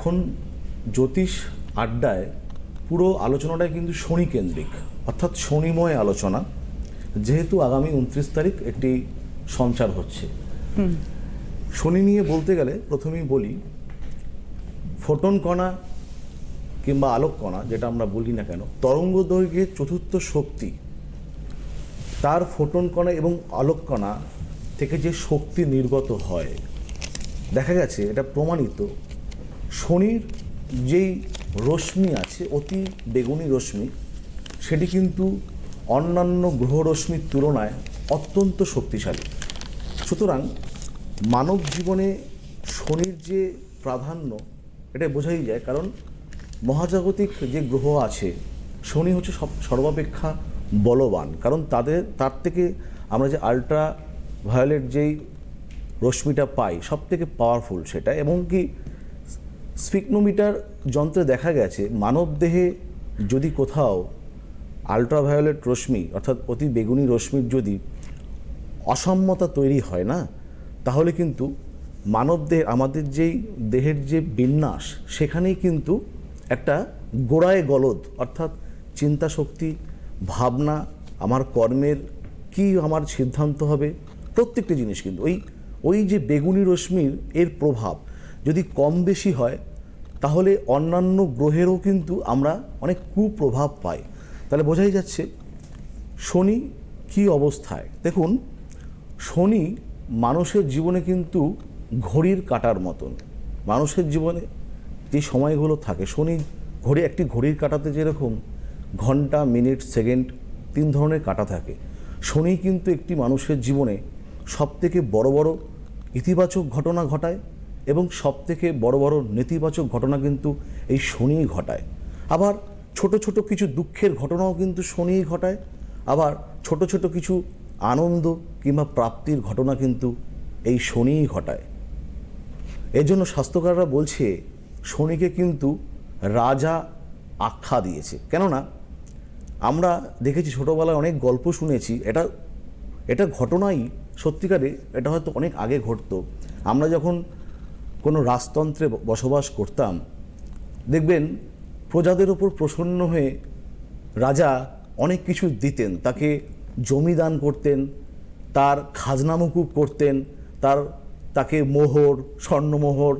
এখন জ্যোতিষ আড্ডায় পুরো আলোচনাটাই কিন্তু শনি কেন্দ্রিক অর্থাৎ শনিময় আলোচনা। যেহেতু আগামী উনত্রিশ তারিখ একটি সঞ্চার হচ্ছে। শনি নিয়ে বলতে গেলে প্রথমেই বলি ফোটন কণা কিংবা আলোক কণা যেটা আমরা বলি না কেন তরঙ্গ দৈর্ঘ্যের চতুর্থ শক্তি তার ফোটন কণা এবং আলোক কণা থেকে যে শক্তি নির্গত হয়। দেখা গেছে এটা প্রমাণিত শনির যেই রশ্মি আছে, অতি বেগুনি রশ্মি, সেটি কিন্তু অন্যান্য গ্রহ রশ্মির তুলনায় অত্যন্ত শক্তিশালী। সুতরাং মানব জীবনে শনির যে প্রাধান্য এটা বোঝাই যায় কারণ মহাজাগতিক যে গ্রহ আছে, শনি হচ্ছে সব, সর্বাপেক্ষা বলবান। কারণ তাদের, তার থেকে আমরা যে আল্ট্রা ভায়োলেট যেই রশ্মিটা পাই সব থেকে পাওয়ারফুল সেটা। এবং কি স্পিকনোমিটার যন্ত্রে দেখা গেছে মানব দেহে যদি কোথাও আলট্রাভায়োলেট রশ্মি, অর্থাৎ অতি বেগুনি রশ্মির যদি অসম্মতা তৈরি হয় না, তাহলে কিন্তু মানব দেহ আমাদের যেই দেহের যে বিন্যাস, সেখানেই কিন্তু একটা গোড়ায় গলদ, অর্থাৎ চিন্তা শক্তি ভাবনা, আমার কর্মের কি আমার সিদ্ধান্ত হবে, প্রত্যেকটি জিনিস কিন্তু, ওই ওই যে বেগুনি রশ্মির এর প্রভাব যদি কম বেশি হয় তাহলে অন্যান্য গ্রহেরও কিন্তু আমরা অনেক কুপ্রভাব পাই। তাহলে বোঝাই যাচ্ছে, শনি কি অবস্থায়? দেখুন, শনি মানুষের জীবনে কিন্তু ঘড়ির কাটার মতন। মানুষের জীবনে যে সময়গুলো থাকে, শনি ঘড়ি একটি ঘড়ির কাটাতে যেরকম ঘণ্টা, মিনিট, সেকেন্ড, তিন ধরনের কাটা থাকে। শনি কিন্তু একটি মানুষের জীবনে সবথেকে বড় বড় ইতিবাচক ঘটনা ঘটায়। এবং সবথেকে বড় বড় নেতিবাচক ঘটনা কিন্তু এই শনিই ঘটায়। আবার ছোট ছোট কিছু দুঃখের ঘটনাও কিন্তু শনিই ঘটায়। আবার ছোট ছোট কিছু আনন্দ কিংবা প্রাপ্তির ঘটনা কিন্তু এই শনিই ঘটায়। এর জন্য স্বাস্থ্যকাররা বলছে, শনিকে কিন্তু রাজা আখ্যা দিয়েছে। কেননা, আমরা দেখেছি ছোটোবেলায় অনেক গল্প শুনেছি, এটা এটা ঘটনাই সত্যিকারে, এটা হয়তো অনেক আগে ঘটতো। আমরা যখন কোনো রাজতন্ত্রে বসবাস করতাম, দেখবেন প্রজাদের ওপর প্রসন্ন হয়ে রাজা অনেক কিছু দিতেন। তাকে জমি দান করতেন, তার খাজনা মুকুব করতেন, তার, তাকে মোহর, স্বর্ণমোহর,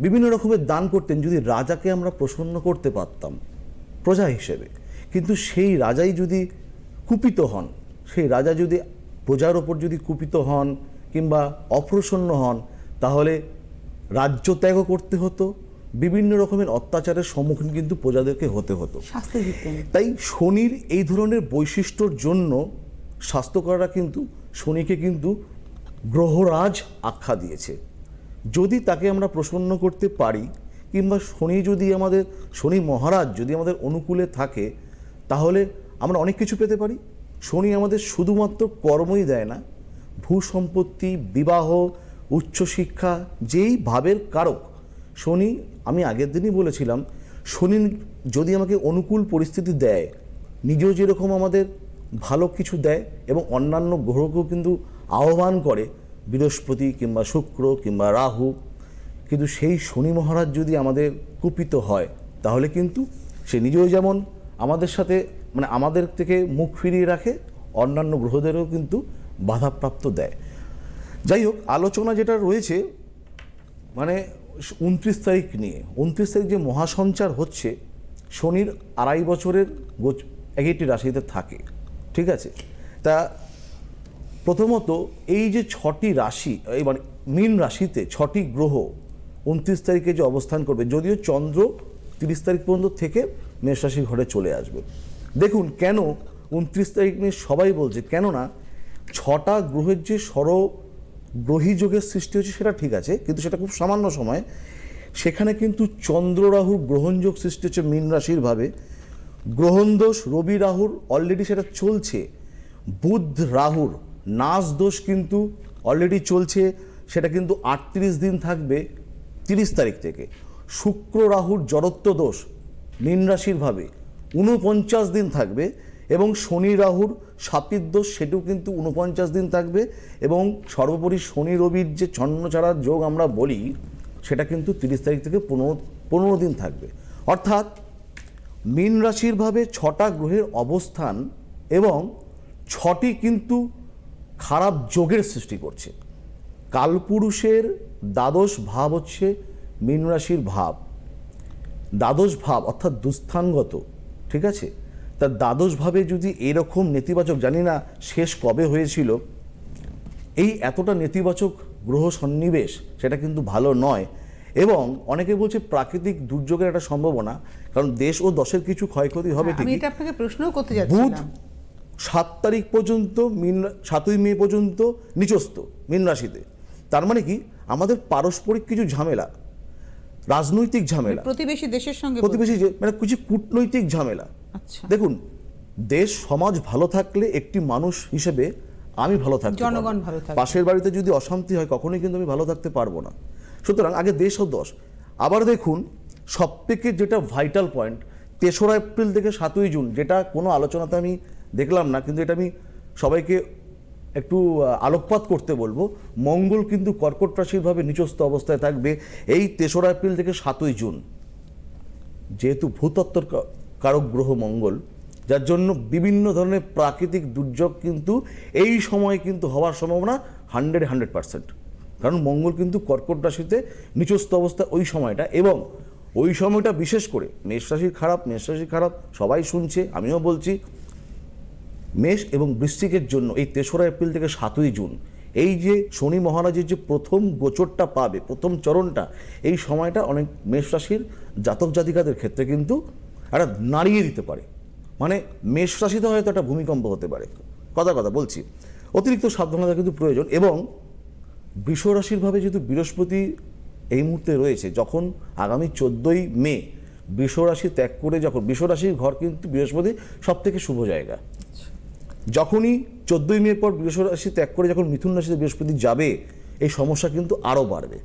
বিভিন্ন রকমের দান করতেন যদি রাজাকে আমরা প্রসন্ন করতে পারতাম, প্রজা হিসেবে। কিন্তু সেই রাজাই যদি কুপিত হন, সেই রাজা যদি প্রজার ওপর যদি কুপিত হন কিংবা অপ্রসন্ন হন, তাহলে রাজ্য ত্যাগও করতে হতো বিভিন্ন রকমের অত্যাচারের সম্মুখীন কিন্তু প্রজাদেরকে হতে হতো। তাই শনির এই ধরনের বৈশিষ্ট্যর জন্য স্বাস্থ্যকররা কিন্তু শনিকে কিন্তু গ্রহরাজ আখ্যা দিয়েছে। যদি তাকে আমরা প্রসন্ন করতে পারি কিংবা শনি যদি আমাদের শনি মহারাজ যদি আমাদের অনুকূলে থাকে তাহলে আমরা অনেক কিছু পেতে পারি। শনি আমাদের শুধুমাত্র কর্মই দেয় না ভূ সম্পত্তি বিবাহ উচ্চশিক্ষা যেই ভাবের কারক, শনি, আমি আগের দিনই বলেছিলাম, শনি যদি আমাকে অনুকূল পরিস্থিতি দেয়, নিজেও যেরকম আমাদের ভালো কিছু দেয় এবং অন্যান্য গ্রহকেও কিন্তু আহ্বান করে, বৃহস্পতি কিংবা শুক্র কিংবা রাহু, কিন্তু সেই শনি মহারাজ যদি আমাদের কুপিত হয়, তাহলে কিন্তু সে নিজেও যেমন আমাদের সাথে মানে আমাদের থেকে মুখ ফিরিয়ে রাখে, অন্যান্য গ্রহদেরও কিন্তু বাধাপ্রাপ্ত দেয়। যাই হোক আলোচনা যেটা রয়েছে মানে উনত্রিশ তারিখ নিয়ে, উনত্রিশ তারিখ যে মহাসঞ্চার হচ্ছে, শনির আড়াই বছরের গোচ এক একটি রাশিতে থাকে, ঠিক আছে? তা প্রথমত এই যে ছটি রাশি, এই মানে মীন রাশিতে ছটি গ্রহ উনত্রিশ তারিখে যে অবস্থান করবে, যদিও চন্দ্র তিরিশ তারিখ পর্যন্ত থেকে মেষ রাশি ঘরে চলে আসবে। দেখুন, কেন উনত্রিশ তারিখ নিয়ে সবাই বলছে, কেননা ছটা গ্রহের যে সর গ্রহী যোগের সৃষ্টি হচ্ছে সেটা ঠিক আছে, কিন্তু সেটা খুব সামান্য সময়। সেখানে কিন্তু চন্দ্র রাহুর গ্রহণযোগ সৃষ্টি হচ্ছে মীন রাশির ভাবে। গ্রহণ দোষ রবি রাহুর অলরেডি সেটা চলছে। বুধ রাহুর নাশ দোষ কিন্তু অলরেডি চলছে, সেটা কিন্তু আটত্রিশ দিন থাকবে তিরিশ তারিখ থেকে। শুক্র রাহুর জড়ত্ব দোষ মীন রাশির ভাবে। উনপঞ্চাশ দিন থাকবে এবং শনি রাহুর সাপির দোষ সেটিও কিন্তু উনপঞ্চাশ দিন থাকবে এবং সর্বোপরি শনি রবির যে ছন্নছাড়ার যোগ আমরা বলি, সেটা কিন্তু তিরিশ তারিখ থেকে পনেরো পনেরো দিন থাকবে। অর্থাৎ মীন রাশির ভাবে ছটা গ্রহের অবস্থান এবং ছটি কিন্তু খারাপ যোগের সৃষ্টি করছে। কালপুরুষের দ্বাদশ ভাব হচ্ছে মীন রাশির ভাব। দ্বাদশ ভাব অর্থাৎ দুস্থানগত, ঠিক আছে? তার দ্বাদশভাবে যদি এরকম নেতিবাচক জানি না শেষ কবে হয়েছিল এই এতটা নেতিবাচক গ্রহ সন্নিবেশ সেটা কিন্তু ভালো নয়। এবং অনেকে বলছে প্রাকৃতিক দুর্যোগের একটা সম্ভাবনা কারণ দেশ ও দশের কিছু ক্ষয়ক্ষতি হবে হ্যাঁ, আমি এটা আপনাকে প্রশ্নও করতে বুধ সাত তারিখ পর্যন্ত মিন সাতই মে পর্যন্ত নিচস্থ মীন রাশিতে। তার মানে কি? আমাদের পারস্পরিক কিছু ঝামেলা রাজনৈতিক ঝামেলা প্রতিবেশী দেশের সঙ্গে প্রতিবেশী যে মানে কিছু কূটনৈতিক ঝামেলা দেখুন দেশ সমাজ ভালো থাকলে একটি মানুষ হিসেবে আমি ভালো থাকতে জনগণ ভালো থাকবে। পাশের বাড়িতে যদি অশান্তি হয় কখনোই কিন্তু আমি ভালো থাকতে পারব না। সুতরাং আগে দেশ ও দশ। আবার দেখুন সব থেকে যেটা ভাইটাল পয়েন্ট তেসরা এপ্রিল থেকে সাতই জুন যেটা কোনো আলোচনাতে আমি দেখলাম না কিন্তু এটা আমি সবাইকে একটু আলোকপাত করতে বলব। মঙ্গল কিন্তু কর্কট রাশিরভাবে নিচস্থ অবস্থায় থাকবে এই তেসরা এপ্রিল থেকে সাতই জুন। যেহেতু ভূতত্ত্বর কারক গ্রহ মঙ্গল, যার জন্য বিভিন্ন ধরনের প্রাকৃতিক দুর্যোগ কিন্তু এই সময়ে কিন্তু হওয়ার সম্ভাবনা হান্ড্রেড হান্ড্রেড পার্সেন্ট। কারণ মঙ্গল কিন্তু কর্কট রাশিতে নিচস্থ অবস্থা ওই সময়টা এবং ওই সময়টা বিশেষ করে মেষ রাশির খারাপ, মেষ রাশির খারাপ সবাই শুনছে, আমিও বলছি। মেষ এবং বৃশ্চিকের জন্য এই তেসরা এপ্রিল থেকে সাতই জুন, এই যে শনি মহারাজের যে প্রথম গোচরটা পাবে, প্রথম চরণটা, এই সময়টা অনেক মেষ রাশির জাতক জাতিকাদের ক্ষেত্রে কিন্তু একটা নাড়িয়ে দিতে পারে। মানে মেষ রাশিতে হয়তো একটা ভূমিকম্প হতে পারে। কথা কথা বলছি। অতিরিক্ত সাবধানতা কিন্তু প্রয়োজন এবং বৃষ রাশির যেহেতু বৃহস্পতি এই মুহূর্তে রয়েছে, যখন আগামী চোদ্দোই মে বৃষ রাশি ত্যাগ করে যখন বৃষ রাশির ঘর কিন্তু বৃহস্পতি সব থেকে শুভ জায়গা। যখনই চোদ্দই মে পর বৃষ রাশি ত্যাগ করে যখন মিথুন রাশিতে বৃহস্পতি যাবে, এই সমস্যা কিন্তু আরও বাড়বে।